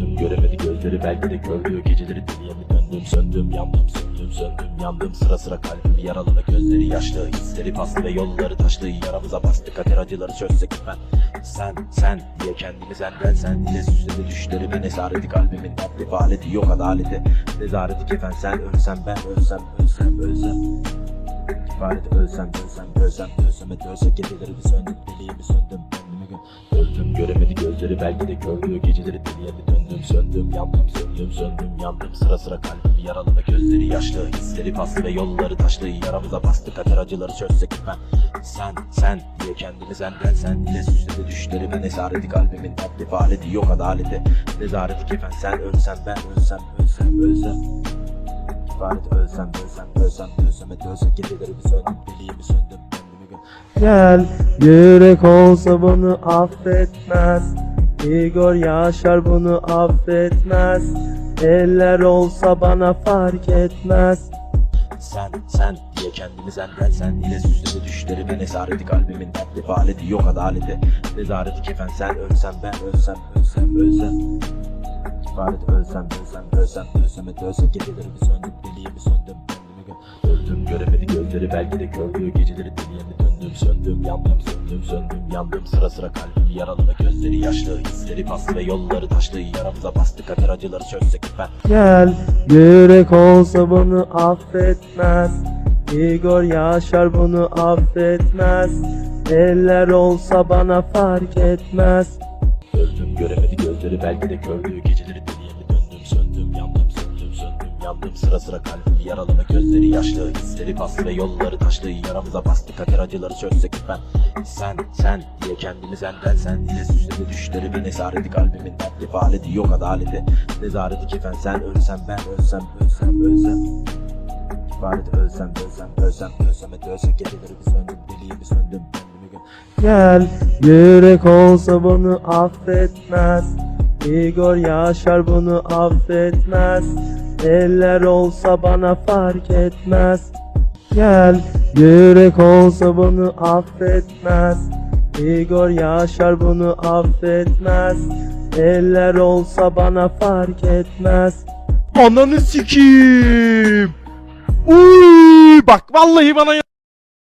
Öldüm göremedi gözleri. Belki de gördüğü geceleri mi döndüm söndüm yandım söndüm söndüm yandım. Sıra sıra kalbim yaralı gözleri yaşlı. Hisleri paslı ve yolları taşlı yaramıza bastı kader acıları çözsek ben. Sen sen diye kendimi senden sen ile süsledi düşlerime nesareti kalbimin dertli faaleti yok adaleti. Nezareti kefen sen ölsem ben ölsem ölsem ölsem. Kefaret ölsem ölsem ölsem ölsem. Et ölsek gecelerimi söndüm deliğimi söndüm kendimi gö- Öldüm göremedi gözleri. Belki de gördüğü geceleri deliye mi döndüm söndüm yandım söndüm söndüm yandım. Sıra sıra kalbim yaralı ve gözleri yaşlı. Hisleri paslı ve yolları taşlı yaramıza bastı kader acıları çözsek ben. Sen sen diye kendimi senden sen ile süsledi düşlerime. Nesareti kalbimin dertli faaleti yok adaleti. Nezareti kefen sen ölsem ben ölsem ölsem ölsem. Kefaret ölsem ölsem ölsem ölsem. Et ölsek gecelerimi söndüm deliğimi söndüm kendimi gö- Gel yürek olsa bunu affetmez. Igor Yaşar bunu affetmez. Eller olsa bana fark etmez. Sen sen diye kendimi senden sen ile süsledi düşlerime nesareti kalbimin dertli faaleti yok adaleti. Nezareti kefen sen ölsem ben ölsem ölsem ölsem. Kefaret ölsem ölsem ölsem ölsem et ölsek gecelerimi söndüm deliğimi söndüm kendimi Öldüm göremedi gözleri belki de gördüğü geceleri deliye mi döndüm söndüm yandım söndüm söndüm yandım. Sıra sıra kalbim yaralı gözleri yaşlı. Hisleri paslı ve yolları taşlı yaramıza bastı kader acıları çözsek ben Gel yürek olsa bunu affetmez. Igor Yaşar bunu affetmez. Eller olsa bana fark etmez. Öldüm göremedi gözleri belki de gördüğü geceleri deliye mi döndüm söndüm yandım. söndüm söndüm yandım sıra sıra kalbim yaralı ve gözleri yaşlı hisleri paslı ve yolları taşlı. Yaramıza bastı kader acıları çözsek ben. Sen sen diye kendimi senden sen ile süsledi düşlerimi nesareti kalbimin dertli faaleti yok adaleti. Nezareti kefen sen ölsem ben ölsem ölsem ölsem. Kefaret ölsem ölsem ölsem ölsem. Et ölsek gecelerimi söndüm deliğimi söndüm Gel yürek olsa bunu affetmez. Igor Yaşar bunu affetmez Eller olsa bana fark etmez. Gel yürek olsa bunu affetmez. Igor Yaşar bunu affetmez. Eller olsa bana fark etmez. Ananı sikiyim. Uy bak vallahi bana